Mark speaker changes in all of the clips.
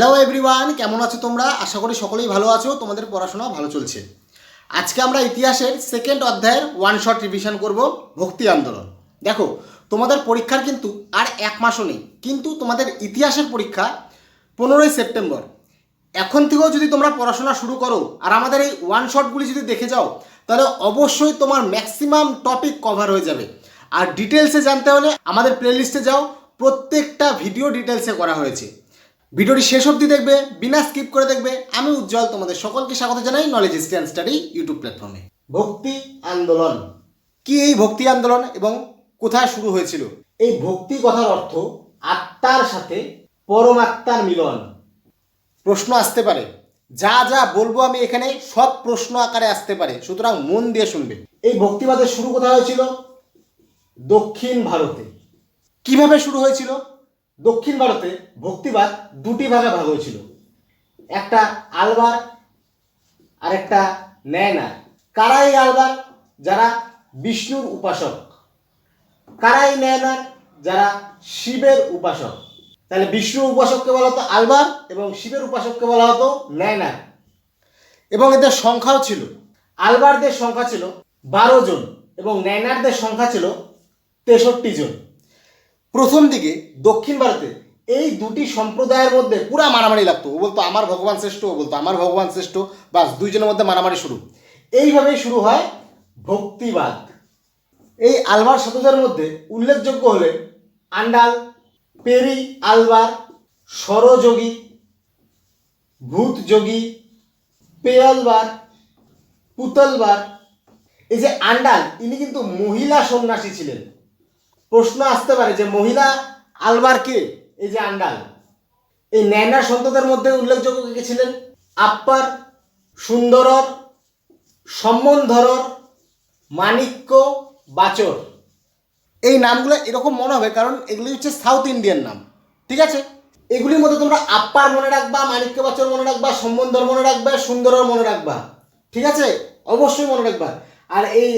Speaker 1: Hello everyone কেমন আছো তোমরা? আশা করি সকলেই ভালো আছো, তোমাদের পড়াশোনা ভালো চলছে। আজকে আমরা ইতিহাসের সেকেন্ড অধ্যায়ের ওয়ান শট রিভিশন করব, ভক্তি আন্দোলন। দেখো, তোমাদের পরীক্ষার কিন্তু আর এক মাসও নেই, কিন্তু তোমাদের ইতিহাসের পরীক্ষা পনেরোই সেপ্টেম্বর। এখন থেকেও যদি তোমরা পড়াশোনা শুরু করো, আর আমাদের এই ওয়ান শটগুলি যদি দেখে যাও, তাহলে অবশ্যই তোমার ম্যাক্সিমাম টপিক কভার হয়ে যাবে। আর ডিটেলসে জানতে হলে আমাদের প্লেলিস্টে যাও, প্রত্যেকটা ভিডিও ডিটেলসে করা হয়েছে। ভিডিওটি শেষ অবধি দেখবে, বিনা স্কিপ করে দেখবে। আমি উজ্জ্বল, তোমাদের সকলকে স্বাগত জানাই নলেজ স্ট্যান্ড স্টাডি ইউটিউব প্ল্যাটফর্মে ভক্তি আন্দোলন। কি এই ভক্তি আন্দোলন এবং কোথায় শুরু হয়েছিল? এই ভক্তি কথার অর্থ আত্মার সাথে পরমাত্মার মিলন। প্রশ্ন আসতে পারে। যা যা বলব আমি এখানে সব প্রশ্ন আকারে আসতে পারে। সুতরাং মন দিয়ে শুনবে এই ভক্তিবাদের শুরু কোথায় হয়েছিল? দক্ষিণ ভারতে। কীভাবে শুরু হয়েছিল? দক্ষিণ ভারতে ভক্তিবাদ দুটি ভাগে ভাগ হয়েছিল। একটা আলবার আর একটা ন্যায়নার। কারা এই আলবার? যারা বিষ্ণুর উপাসক। কারা এই ন্যায়নার? যারা শিবের উপাসক। তাহলে বিষ্ণুর উপাসককে বলা হতো আলবার এবং শিবের উপাসককে বলা হতো ন্যায়নার। এবং এদের সংখ্যাও ছিল। আলবারদের সংখ্যা ছিল বারো জন এবং ন্যায়নারদের সংখ্যা ছিল তেষট্টি জন। প্রথম দিকে দক্ষিণ ভারতে এই দুটি সম্প্রদায়ের মধ্যে পুরা মারামারি লাগতো। ও বলতো, আমার ভগবান শ্রেষ্ঠ, ও বলতো, আমার ভগবান শ্রেষ্ঠ বাস দুইজনের মধ্যে মারামারি শুরু। এইভাবেই শুরু হয় ভক্তিবাদ। এই আলবার শতদের মধ্যে উল্লেখযোগ্য হলেন আন্ডাল, পেরি, আলবার, সরযোগী, ভূতযোগী, পেয়ালবার, পুতলবার। এই যে আন্ডাল, ইনি কিন্তু মহিলা সন্ন্যাসী ছিলেন। প্রশ্ন আসতে পারে যে মহিলা আলবার কে? এই যে আন্ডাল। এই ন্যায়নার সন্তদের মধ্যে উল্লেখযোগ্য কে ছিলেন? আপ্পার, সুন্দরর, সম্বন্ধরর মানিক্য বাচর। এই নামগুলো এরকম মনে হবে কারণ এগুলি হচ্ছে সাউথ ইন্ডিয়ান নাম, ঠিক আছে? এগুলির মধ্যে তোমরা আপ্পার মনে রাখবা মানিক্য বাচর মনে রাখবা, সম্বন্ধর মনে রাখবা, সুন্দরর মনে রাখবা, ঠিক আছে? অবশ্যই মনে রাখবা। আর এই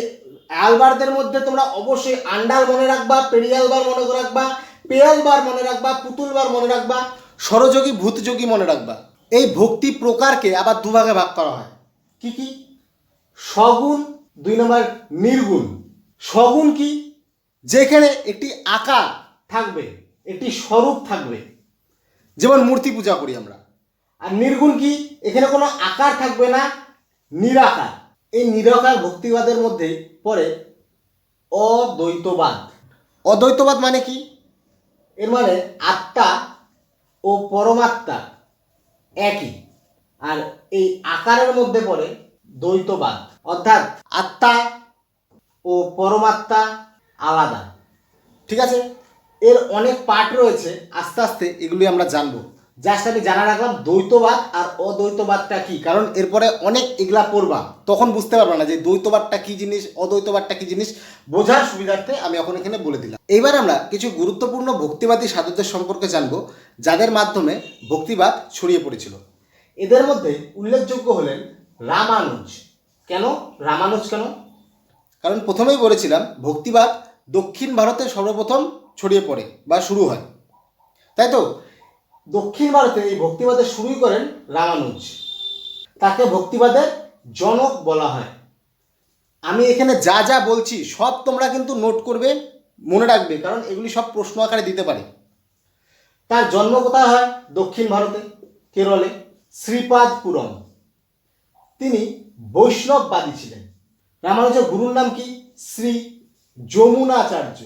Speaker 1: আলবারদের মধ্যে তোমরা অবশ্যই আন্ডাল মনে রাখবা, পেরিয়ালবার মনে রাখবা, পেয়ালবার মনে রাখবা, পুতুলবার মনে রাখবা সরযোগী ভূতযোগী মনে রাখবা। এই ভক্তি প্রকারকে আবার দুভাগে ভাগ করা হয়। কি কি? সগুণ, দুই নম্বর নির্গুণ। সগুণ কি? যেখানে একটি আকার থাকবে, একটি স্বরূপ থাকবে। যেমন মূর্তি পূজা করি আমরা। আর নির্গুণ কি? এখানে কোনো আকার থাকবে না, নিরাকার। এই নিরাকার ভক্তিবাদের মধ্যে পড়ে অদ্বৈতবাদ। অদ্বৈতবাদ মানে কি? এর মানে আত্মা ও পরমাত্মা একই আর এই আকারের মধ্যে পড়ে দ্বৈতবাদ। অর্থাৎ আত্মা ও পরমাত্মা আলাদা। ঠিক আছে? এর অনেক পার্ট রয়েছে আস্তে আস্তে এগুলি আমরা জানব। জাস্ট আমি জানা রাখলাম, দ্বৈতবাদ আর অদ্বৈতবাদটা কি? কারণ এরপরে অনেক এগুলা পড়বা। তখন বুঝতে পারবে না যে দ্বৈতবাদটা কি জিনিস, অদ্বৈতবাদটা কি জিনিস, বোঝার সুবিধার্থে আমি এখন এখানে বলে দিলাম। এইবার আমরা কিছু গুরুত্বপূর্ণ ভক্তিবাদী সাধকদের সম্পর্কে জানব, যাদের মাধ্যমে ভক্তিবাদ ছড়িয়ে পড়েছিল। এদের মধ্যে উল্লেখযোগ্য হলেন রামানুজ। কেন? রামানুজ কেন? কারণ প্রথমেই বলেছিলাম, ভক্তিবাদ দক্ষিণ ভারতে সর্বপ্রথম ছড়িয়ে পড়ে বা শুরু হয়। তাই তো? দক্ষিণ ভারতে এই ভক্তিবাদের শুরুই করেন রামানুজ। তাকে ভক্তিবাদের জনক বলা হয়। আমি এখানে যা যা বলছি, সব তোমরা কিন্তু নোট করবে, মনে রাখবে, কারণ এগুলি সব প্রশ্ন আকারে দিতে পারে। তার জন্ম কোথায় হয়? দক্ষিণ ভারতে, কেরলে, শ্রীপাদপুরম। তিনি বৈষ্ণববাদী ছিলেন। রামানুজের গুরুর নাম কি? শ্রী যমুনাচার্য।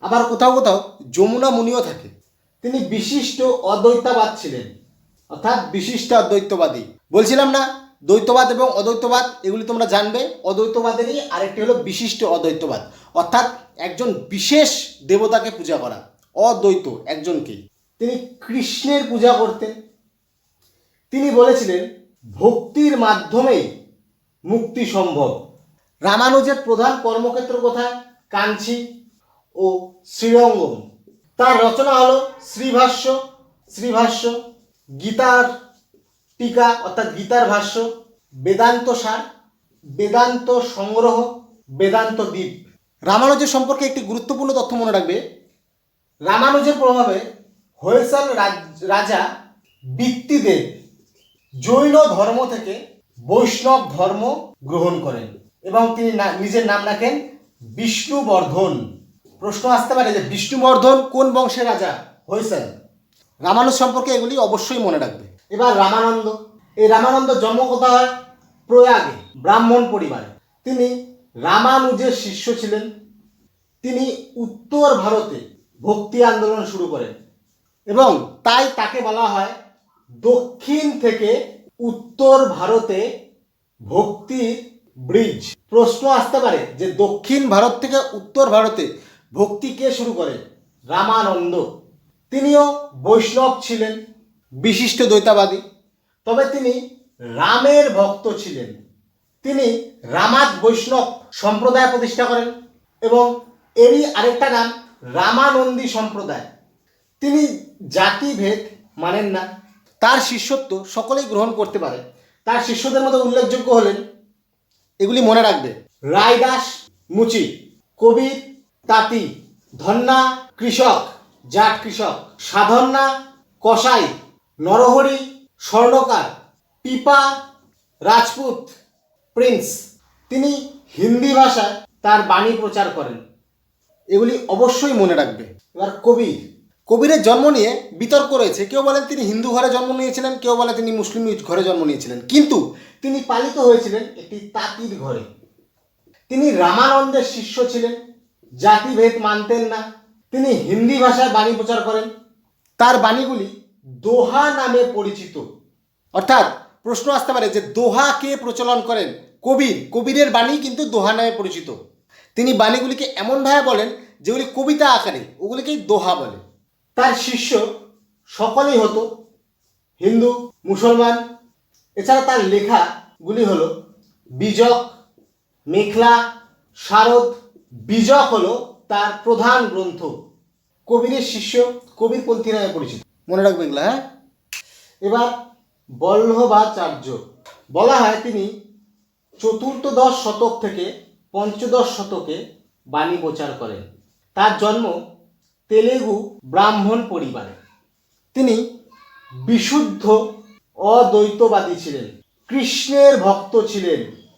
Speaker 1: আবার কোথাও কোথাও যমুনা মুনিও থাকে। তিনি বিশিষ্ট অদ্বৈতবাদ ছিলেন। অর্থাৎ বিশিষ্ট অদ্বৈতবাদী। বলছিলাম না, দ্বৈতবাদ এবং অদ্বৈতবাদ, এগুলি তোমরা জানবে। অদ্বৈতবাদেরই আরেকটি হলো বিশিষ্ট অদ্বৈতবাদ। অর্থাৎ একজন বিশেষ দেবতাকে পূজা করা, অদ্বৈত একজনকেই। তিনি কৃষ্ণের পূজা করতেন। তিনি বলেছিলেন, ভক্তির মাধ্যমেই মুক্তি সম্ভব। রামানুজের প্রধান কর্মক্ষেত্র কোথায়? কাঞ্চি ও শ্রীরঙ্গম। তার রচনা হলো শ্রীভাষ্য শ্রীভাষ্য, গীতার টিকা, অর্থাৎ গীতার ভাষ্য, বেদান্ত সার, বেদান্ত সংগ্রহ, বেদান্ত দ্বীপ। রামানুজের সম্পর্কে একটি গুরুত্বপূর্ণ তথ্য মনে রাখবে। রামানুজের প্রভাবে হয়েসাল রাজ- বৃত্তিদেব জৈন ধর্ম থেকে বৈষ্ণব ধর্ম গ্রহণ করেন এবং তিনি নিজের নাম রাখেন বিষ্ণুবর্ধন। প্রশ্ন আসতে পারে যে বিষ্ণুবর্ধন কোন বংশের রাজা হয়েছেন? রামানুজ সম্পর্কে এগুলি অবশ্যই মনে রাখবে। এবার রামানন্দ। এই রামানন্দ জন্ম কোথায়? প্রয়াগে, ব্রাহ্মণ পরিবারে। তিনি রামানুজের শিষ্য ছিলেন। তিনি উত্তর ভারতে ভক্তি আন্দোলন শুরু করেন এবং তাই তাকে বলা হয় দক্ষিণ থেকে উত্তর ভারতে ভক্তির ব্রিজ। প্রশ্ন আসতে পারে যে দক্ষিণ ভারত থেকে উত্তর ভারতে ভক্তি কে শুরু করে রামানন্দ। তিনিও বৈষ্ণব ছিলেন, বিশিষ্ট দ্বৈতাবাদী। তবে তিনি রামের ভক্ত ছিলেন। তিনি রামাত বৈষ্ণব সম্প্রদায় প্রতিষ্ঠা করেন এবং এরই আরেকটা নাম রামানন্দী সম্প্রদায়। তিনি জাতিভেদ মানেন না। তার শিষ্যত্ব সকলেই গ্রহণ করতে পারে। তার শিষ্যদের মধ্যে উল্লেখযোগ্য হলেন, এগুলি মনে রাখবে, রায়দাস মুচি কবির তাঁতি, ধন্না, কৃষক, জাট কৃষক, সাধন্না, কসাই, নরহরি, স্বর্ণকার, পিপা, রাজপুত, প্রিন্স। তিনি হিন্দি ভাষায় তার বাণী প্রচার করেন। এগুলি অবশ্যই মনে রাখবে। এবার কবি। কবিরের জন্ম নিয়ে বিতর্ক রয়েছে। কেউ বলেন তিনি হিন্দু ঘরে জন্ম নিয়েছিলেন, কেউ বলে তিনি মুসলিম ঘরে জন্ম নিয়েছিলেন। কিন্তু তিনি পালিত হয়েছিলেন একটি তাঁতির ঘরে। তিনি রামানন্দের শিষ্য ছিলেন। জাতিভেদ মানতেন না। তিনি হিন্দি ভাষায় বাণী প্রচার করেন। তার বাণীগুলি দোহা নামে পরিচিত। অর্থাৎ প্রশ্ন আসতে পারে যে দোহা কে প্রচলন করেন? কবির। কবিরের বাণী কিন্তু দোহা নামে পরিচিত। তিনি বাণীগুলিকে এমনভাবে বলেন যেগুলি কবিতা আকারে, ওগুলিকেই দোহা বলে। তার শিষ্য সকলেই হতো হিন্দু, মুসলমান। এছাড়া তার লেখাগুলি হলো বীজক, মেখলা, শারদ বীজক হলো তার প্রধান গ্রন্থ কবিরের শিষ্য কবিরপন্থী নামে পরিচিত। মনে এগুলা হ্যাঁ? এবার বল্লভাচার্য। বলা হয় তিনি চতুর্থদশ শতক থেকে পঞ্চদশ শতকে বাণী প্রচার করেন। তার জন্ম তেলেগু ব্রাহ্মণ পরিবারে। তিনি বিশুদ্ধ, অদ্বৈতবাদী ছিলেন। কৃষ্ণের ভক্ত ছিলেন।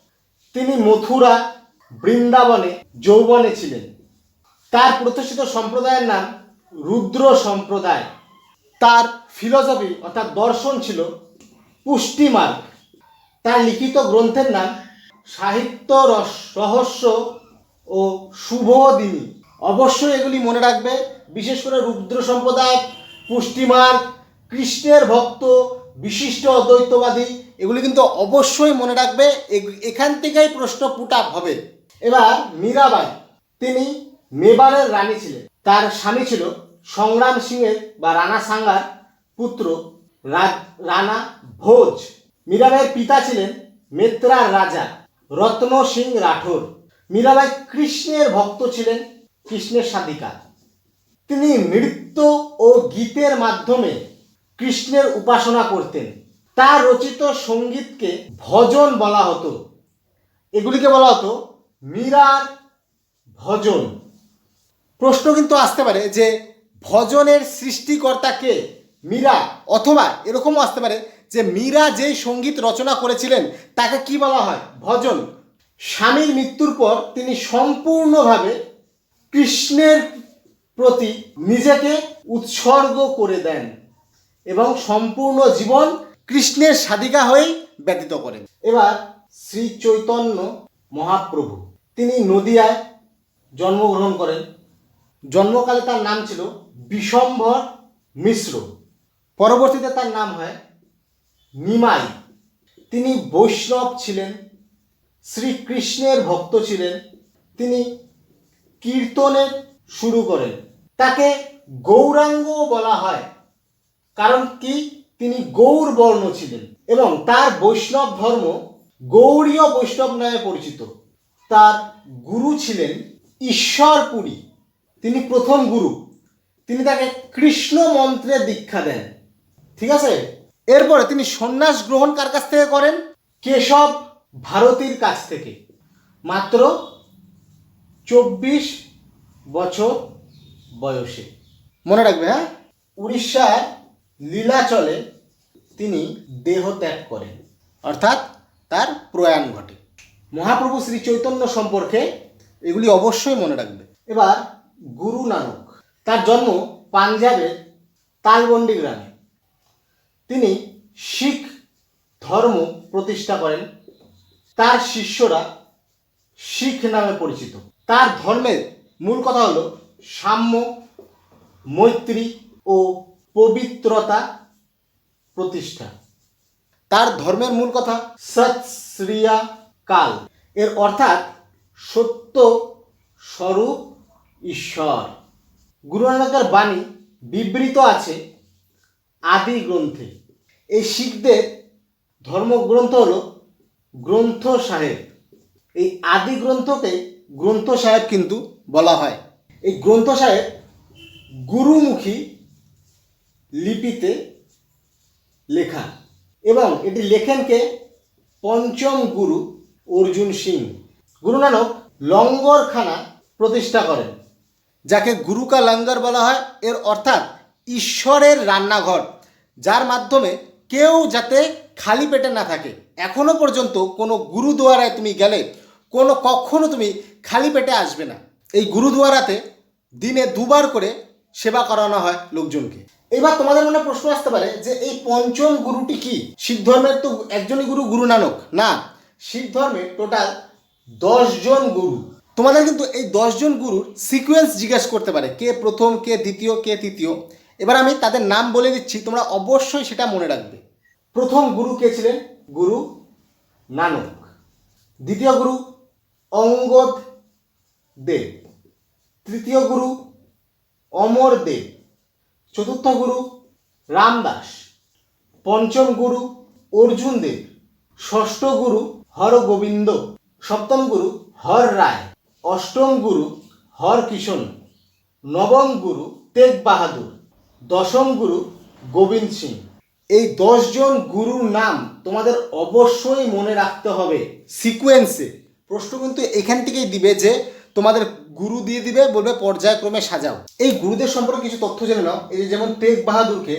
Speaker 1: তিনি মথুরা বৃন্দাবনে যৌবনে ছিলেন। তার প্রতিষ্ঠিত সম্প্রদায়ের নাম রুদ্র সম্প্রদায়। তার ফিলসফি অর্থাৎ দর্শন ছিল পুষ্টিমার্গ। তার লিখিত গ্রন্থের নাম সাহিত্য রস- রহস্য ও শুভদিনী। অবশ্যই এগুলি মনে রাখবে, বিশেষ করে রুদ্র সম্প্রদায়, পুষ্টিমার্গ, কৃষ্ণের ভক্ত, বিশিষ্ট অদ্বৈতবাদী, এগুলি কিন্তু অবশ্যই মনে রাখবে এখান থেকেই প্রশ্ন পুট হবে। এবার মীরাবাই, তিনি মেবারের রানী ছিলেন। তার স্বামী ছিল সংগ্রাম সিংয়ের বা রানা সাঙ্গার পুত্র রানা ভোজ। মীরাবাইয়ের পিতা ছিলেন মেত্রার রাজা রত্ন সিং রাঠোর। মীরাবাই কৃষ্ণের ভক্ত ছিলেন কৃষ্ণের সাধিকা তিনি নৃত্য ও গীতের মাধ্যমে কৃষ্ণের উপাসনা করতেন। তার রচিত সঙ্গীতকে ভজন বলা হতো। এগুলিকে বলা হতো মীরার ভজন। প্রশ্ন কিন্তু আসতে পারে যে ভজনের সৃষ্টিকর্তা কে? মীরা। অথবা এরকমও আসতে পারে যে মীরা যেই সংগীত রচনা করেছিলেন, তাকে কি বলা হয়? ভজন। স্বামীর মৃত্যুর পর তিনি সম্পূর্ণভাবে কৃষ্ণের প্রতি নিজেকে উৎসর্গ করে দেন এবং সম্পূর্ণ জীবন কৃষ্ণের সাধিকা হয়েই ব্যতীত করেন। এবার শ্রী চৈতন্য মহাপ্রভু। তিনি নদিয়ায় জন্মগ্রহণ করেন। জন্মকালে তার নাম ছিল বিশম্ভর মিশ্র। পরবর্তীতে তার নাম হয় নিমাই। তিনি বৈষ্ণব ছিলেন, শ্রীকৃষ্ণের ভক্ত ছিলেন, তিনি কীর্তনের শুরু করেন। তাকে গৌরাঙ্গ বলা হয়, কারণ কি? তিনি গৌর বর্ণ ছিলেন এবং তার বৈষ্ণব ধর্ম গৌড়ীয় বৈষ্ণব নামে পরিচিত। তার গুরু ছিলেন ঈশ্বরপুরী তিনি প্রথম গুরু। তিনি তাকে কৃষ্ণ মন্ত্রে দীক্ষা দেন। ঠিক আছে? এরপরে তিনি সন্ন্যাস গ্রহণ কার কাছ থেকে করেন? কেশব ভারতীর কাছ থেকে। মাত্র চব্বিশ বছর বয়সে। মনে রাখবে হ্যাঁ? উড়িষ্যার লীলাচলে তিনি দেহ ত্যাগ করেন। অর্থাৎ তার প্রয়াণ ঘটে। মহাপ্রভু শ্রী চৈতন্য সম্পর্কে এগুলি অবশ্যই মনে রাখবে। এবার গুরু নানক, তার জন্ম পাঞ্জাবের তালবন্ডি গ্রামে। তিনি শিখ ধর্ম প্রতিষ্ঠা করেন। তার শিষ্যরা শিখ নামে পরিচিত। তার ধর্মের মূল কথা হলো সাম্য, মৈত্রী ও পবিত্রতা প্রতিষ্ঠা। তার ধর্মের মূল কথা সৎ, শ্রিয়া কাল। এর অর্থাৎ সত্য স্বরূপ ঈশ্বর। গুরু নানকের বাণী বিবৃত আছে আদি গ্রন্থে। এই শিখদের ধর্মগ্রন্থ হল গ্রন্থ সাহেব। এই আদি গ্রন্থকে গ্রন্থ সাহেব কিন্তু বলা হয়। এই গ্রন্থ সাহেব গুরুমুখী লিপিতে লেখা। এবং এটি লেখেন কে? পঞ্চম গুরু অর্জুন সিং। গুরু নানক লঙ্গরখানা প্রতিষ্ঠা করেন, যাকে গুরুকা লঙ্গর বলা হয়। এর অর্থাৎ ঈশ্বরের রান্নাঘর, যার মাধ্যমে কেউ যাতে খালি পেটে না থাকে। এখনও পর্যন্ত কোনো গুরুদুয়ারায় তুমি গেলে কোনো কখনো তুমি খালি পেটে আসবে না। এই গুরুদুয়ারাতে দিনে দুবার করে সেবা করানো হয় লোকজনকে। এবার তোমাদের মনে প্রশ্ন আসতে পারে যে এই পঞ্চম গুরুটি কি? শিখ ধর্মের তো একজনই গুরু গুরু নানক না শিখ ধর্মে টোটাল জন গুরু। তোমাদের কিন্তু এই জন গুরুর সিকোয়েন্স জিজ্ঞেস করতে পারে, কে প্রথম, কে দ্বিতীয়, কে তৃতীয়। এবার আমি তাদের নাম বলে দিচ্ছি, তোমরা অবশ্যই সেটা মনে রাখবে। প্রথম গুরু কে ছিলেন? গুরু নানক। দ্বিতীয় গুরু অঙ্গদ দেব। তৃতীয় গুরু অমর দেব। চতুর্থ গুরু রামদাস। পঞ্চম গুরু অর্জুন দেব। ষষ্ঠ গুরু হরগোবিন্দ সপ্তম গুরু, হর রায়। অষ্টম গুরু, হর কিষণ নবম গুরু, তেগ বাহাদুর। দশম গুরু, গোবিন্দ সিং। এই দশজন গুরুর নাম তোমাদের অবশ্যই মনে রাখতে হবে। সিকোয়েন্সে। প্রশ্ন কিন্তু এখান থেকেই দিবে যে তোমাদের গুরু দিয়ে দিবে, বলবে পর্যায়ক্রমে সাজাও। এই গুরুদের সম্পর্কে কিছু তথ্য জেনে নাও। এই যেমন তেগ বাহাদুরকে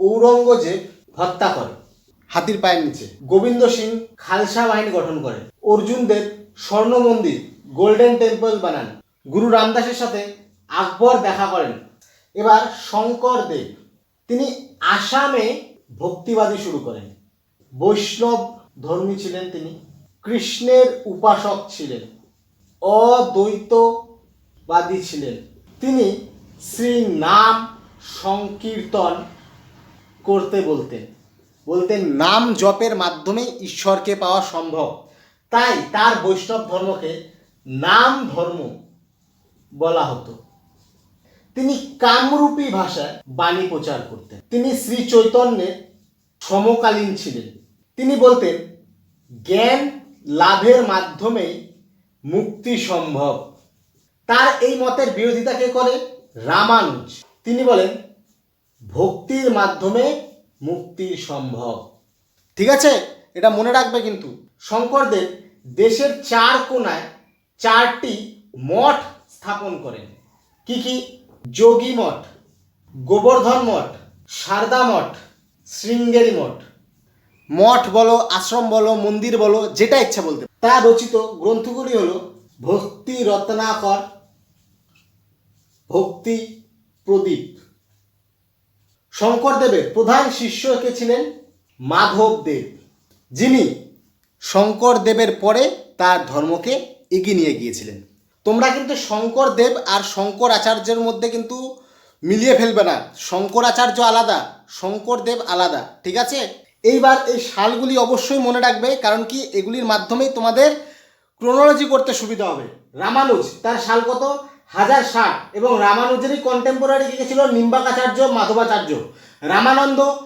Speaker 1: ঔরঙ্গজেব হত্যা করে। হাতির পায়ের নিচে। গোবিন্দ সিং খালসা বাহিনী গঠন করেন অর্জুন দেব স্বর্ণ মন্দির, গোল্ডেন টেম্পল বানান। গুরু রামদাসের সাথে আকবর দেখা করেন। এবার শঙ্কর দেব, তিনি আসামে ভক্তিবাদী শুরু করেন। বৈষ্ণব ধর্মী ছিলেন তিনি। কৃষ্ণের উপাসক ছিলেন। অদ্বৈতবাদী ছিলেন। তিনি শ্রী নাম সংকীর্তন করতে বলতেন। বলতেন, নাম জপের মাধ্যমে ঈশ্বরকে পাওয়া সম্ভব। তাই তার বৈষ্ণব ধর্মকে নাম ধর্ম বলা হতো। তিনি কামরূপী ভাষায় বাণী প্রচার করতেন। তিনি শ্রী চৈতন্যের সমকালীন ছিলেন। তিনি বলতেন, জ্ঞান লাভের মাধ্যমেই মুক্তি সম্ভব। তার এই মতের বিরোধিতাকে করে? রামানুজ। তিনি বলেন, ভক্তির মাধ্যমে মুক্তি সম্ভব। ঠিক আছে? এটা মনে রাখবে কিন্তু। শঙ্করদেব দেশের চার কোনায় চারটি মঠ স্থাপন করেন। কি কি? যোগী মঠ, গোবর্ধন মঠ, সারদা মঠ, শৃঙ্গেরি মঠ। মঠ বলো, আশ্রম বলো, মন্দির বলো, যেটা ইচ্ছা বলতে তার রচিত গ্রন্থগুলি হলো ভক্তি রত্নাকর, ভক্তি প্রদীপ। শঙ্করদেবের প্রধান শিষ্য কে ছিলেন? মাধবদেব যিনি শঙ্করদেবের পরে তার ধর্মকে এগিয়ে নিয়ে গিয়েছিলেন। তোমরা কিন্তু শঙ্করদেব আর শঙ্কর আচার্যের মধ্যে কিন্তু মিলিয়ে ফেলবে না। শঙ্করাচার্য আলাদা শঙ্করদেব আলাদা, ঠিক আছে? এইবার এই সালগুলি অবশ্যই মনে রাখবে, কারণ কি এগুলির মাধ্যমেই তোমাদের ক্রোনোলজি করতে সুবিধা হবে। রামানুজ, তার সাল কত? হাজার ষাট এবং রামানুজেরই কন্টেম্পোরারি কে ছিল নিম্বাকাচার্য, মাধবাচার্য। রামানন্দ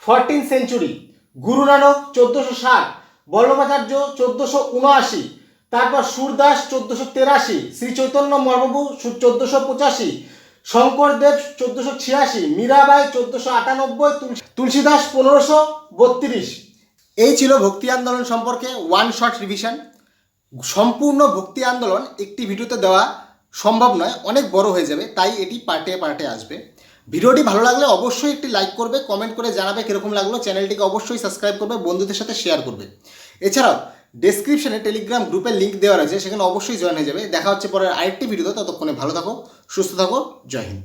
Speaker 1: ফোরটিন সেঞ্চুরি গুরু নানক চোদ্দোশো ষাট, বল্লভাচার্য চোদ্দোশো উনআশি, তারপর সুরদাস চোদ্দোশো তেরাশি, শ্রী চৈতন্য মহাপ্রভু চোদ্দোশো পঁচাশি শঙ্করদেব চোদ্দোশো ছিয়াশি, মীরাবাই চোদ্দোশো আটানব্বই, তুলসী- তুলসীদাস পনেরোশো বত্রিশ। এই ছিল ভক্তি আন্দোলন সম্পর্কে ওয়ান শর্ট রিভিশন সম্পূর্ণ ভক্তি আন্দোলন একটি ভিডিওতে দেওয়া সম্ভব নয়, অনেক বড় হয়ে যাবে, তাই এটি পার্টে পার্টে আসবে।
Speaker 2: ভিডিওটি ভালো লাগলে অবশ্যই একটি লাইক করবে কমেন্ট করে জানাবে কীরকম লাগল, চ্যানেলটিকে অবশ্যই সাবস্ক্রাইব করবে, বন্ধুদের সাথে শেয়ার করবে। এছাড়াও ডেসক্রিপশনে টেলিগ্রাম গ্রুপের লিঙ্ক দেওয়া রয়েছে, সেখানে অবশ্যই জয়েন হয়ে যাবে। দেখা হচ্ছে পরের আরেকটি ভিডিওতে ততক্ষণে ভালো থাকো, সুস্থ থাকো, জয় হিন্দ।